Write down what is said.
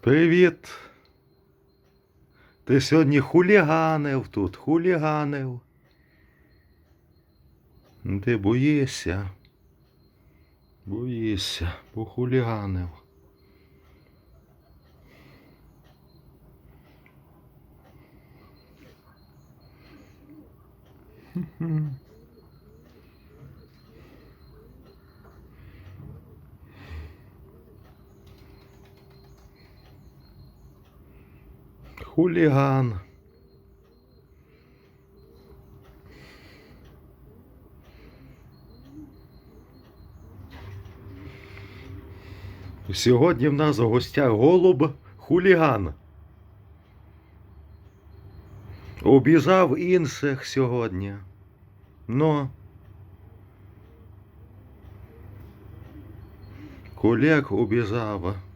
Привіт. Ти сьогодні хуліганив тут, хуліганив. Ти боїшся. Боїшся, похуліганив. Хуліган. Сьогодні в нас у гостях голуб хуліган. Обіжав інших сьогодні. Ну. Колег обіжав.